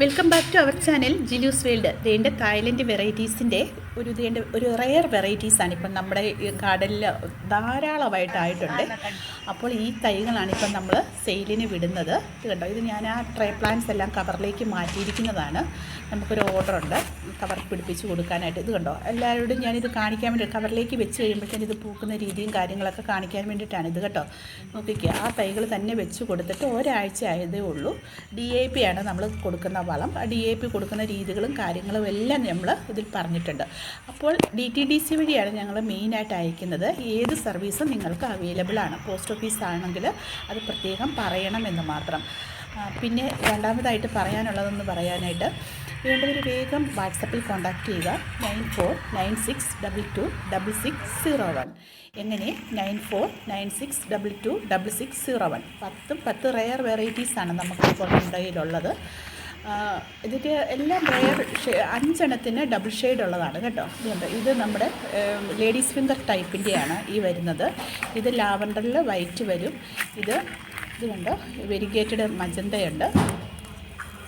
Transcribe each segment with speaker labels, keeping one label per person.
Speaker 1: Welcome back to our channel ജിലൂസ് world ഇതിന്റെ Thailand വെറൈറ്റീസിന്റെ ഒരു ഇതിന്റെ ഒരു റെയർ വെറൈറ്റീസാണ് ഇപ്പം നമ്മുടെ ഗാർഡനിൽ ധാരാളമായിട്ടായിട്ടുണ്ട്. അപ്പോൾ ഈ തൈകളാണ് ഇപ്പം നമ്മൾ സെയിലിന് വിടുന്നത്. ഇത് കണ്ടോ? ഇത് ഞാൻ ആ ട്രേ പ്ലാന്റ്സ് എല്ലാം കവറിലേക്ക് മാറ്റിയിരിക്കുന്നതാണ്. നമുക്കൊരു ഓർഡർ ഉണ്ട്. കവർ പിടിപ്പിച്ച് കൊടുക്കാനായിട്ട്. ഇത് കണ്ടോ? എല്ലാവരോടും ഞാനിത് കാണിക്കാൻ വേണ്ടി കവറിലേക്ക് വെച്ച് കഴിയുമ്പോഴത്തേന് ഇത് പൂക്കുന്ന രീതിയും കാര്യങ്ങളൊക്കെ കാണിക്കാൻ വേണ്ടിയിട്ടാണ് ഇത് കേട്ടോ നോക്കിക്കുക ആ തൈകൾ തന്നെ വെച്ച് കൊടുത്തിട്ട് ഒരാഴ്ച ആയതേ ഉള്ളൂ. ഡി എ പി ആണ് നമ്മൾ കൊടുക്കുന്ന വളം ഡി എ പി കൊടുക്കുന്ന രീതികളും കാര്യങ്ങളും എല്ലാം നമ്മൾ ഇതിൽ പറഞ്ഞിട്ടുണ്ട്. അപ്പോൾ ഡി ടി ഡി സി വഴിയാണ് ഞങ്ങൾ മെയിനായിട്ട് അയക്കുന്നത്. ഏത് സർവീസും നിങ്ങൾക്ക് അവൈലബിൾ ആണ്. പോസ്റ്റ് ഓഫീസ് ആണെങ്കിൽ അത് പ്രത്യേകം പറയണമെന്ന് മാത്രം. പിന്നെ രണ്ടാമതായിട്ട് പറയാനുള്ളതെന്ന് പറയാനായിട്ട് വേണ്ടവർ വേഗം വാട്സപ്പിൽ കോൺടാക്റ്റ് ചെയ്യുക. Nine four nine six double two double six zero one. എങ്ങനെ? Nine four nine six double two double six zero one. പത്തും പത്ത് റെയർ വെറൈറ്റീസാണ് നമുക്ക് ഇപ്പോൾ ഇതിന്റെ എല്ലാം റെയർ അഞ്ചെണ്ണത്തിന് ഡബിൾ ഷെയ്ഡ് ഉള്ളതാണ് കേട്ടോ. ഇതുണ്ട്. ഇത് നമ്മുടെ ലേഡീസ് ഫിംഗർ ടൈപ്പിന്റെയാണ് ഈ വരുന്നത്. ഇത് ലാവണ്ടറിൽ വൈറ്റ് വരും. ഇത് ഇതുണ്ട്? വെരിഗേറ്റഡ് മജന്തയുണ്ട്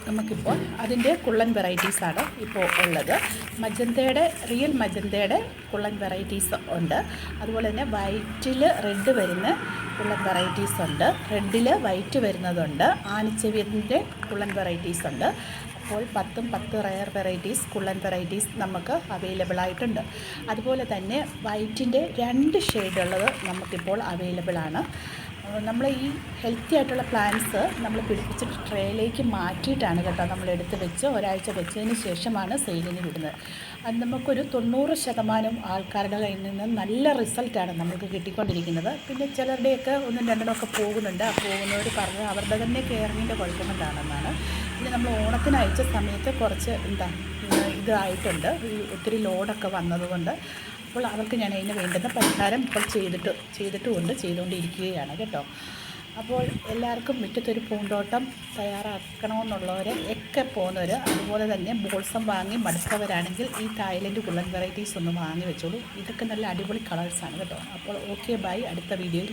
Speaker 1: നമുക്കിപ്പോൾ അതിന്റെ കുള്ളൻ വെറൈറ്റീസാണ് ഇപ്പോൾ ഉള്ളത്. മജന്തയുടെ റിയൽ മജന്തയുടെ കുള്ളൻ വെറൈറ്റീസ് ഉണ്ട്. അതുപോലെ തന്നെ വൈറ്റിൽ റെഡ് വരുന്ന കുള്ളൻ വെറൈറ്റീസ് ഉണ്ട്. റെഡിൽ വൈറ്റ് വരുന്നതുണ്ട്. ആനിച്ചെവിയത്തിന്റെ കുള്ളൻ വെറൈറ്റീസ് ഉണ്ട്. അപ്പോൾ പത്തും പത്ത് റയർ വെറൈറ്റീസ് കുള്ളൻ വെറൈറ്റീസ് നമുക്ക് അവൈലബിൾ ആയിട്ടുണ്ട്. അതുപോലെ തന്നെ വൈറ്റിന്റെ രണ്ട് ഷെയ്ഡുള്ളത് നമുക്കിപ്പോൾ അവൈലബിൾ ആണ്. നമ്മൾ ഈ ഹെൽത്തി ആയിട്ടുള്ള പ്ലാന്റ്സ് നമ്മൾ പിടിപ്പിച്ച് ട്രേയിലേക്ക് മാറ്റിയിട്ടാണ് കേട്ടോ നമ്മൾ എടുത്ത് വെച്ച് ഒരാഴ്ച വെച്ചതിന് ശേഷമാണ് സെയിലിന് വിടുന്നത്. അത് നമുക്കൊരു തൊണ്ണൂറ് ശതമാനം ആൾക്കാരുടെ കയ്യിൽ നിന്ന് നല്ല റിസൾട്ടാണ് നമുക്ക് കിട്ടിക്കൊണ്ടിരിക്കുന്നത്. പിന്നെ ചിലരുടെയൊക്കെ ഒന്നും രണ്ടെണ്ണമൊക്കെ പോകുന്നുണ്ട്. ആ പോകുന്നവർ പറഞ്ഞ് അവരുടെ തന്നെ കെയറിങ്ങിന്റെ കുഴപ്പമുണ്ടാണെന്നാണ് പിന്നെ നമ്മൾ ഓണത്തിന് അയച്ച സമയത്ത് കുറച്ച് എന്താ ഇതായിട്ടുണ്ട് ഒത്തിരി ലോഡൊക്കെ വന്നതുകൊണ്ട് അപ്പോൾ അവർക്ക് ഞാൻ അതിന് വേണ്ടുന്ന പരിഹാരം ഇപ്പോൾ ചെയ്തിട്ട് ചെയ്തിട്ടുമുണ്ട് ചെയ്തുകൊണ്ടിരിക്കുകയാണ് കേട്ടോ. അപ്പോൾ എല്ലാവർക്കും മുറ്റത്തൊരു പൂന്തോട്ടം തയ്യാറാക്കണമെന്നുള്ളവർ ഒക്കെ പോകുന്നവർ അതുപോലെ തന്നെ ബോൾസം വാങ്ങി മടുത്തവരാണെങ്കിൽ ഈ തായ്ലൻഡ് കുള്ളൻ വെറൈറ്റീസ് ഒന്ന് വാങ്ങി വെച്ചോളൂ. ഇതൊക്കെ നല്ല അടിപൊളി കളേഴ്സാണ് കേട്ടോ. അപ്പോൾ ഓക്കെ ബൈ. അടുത്ത വീഡിയോയിൽ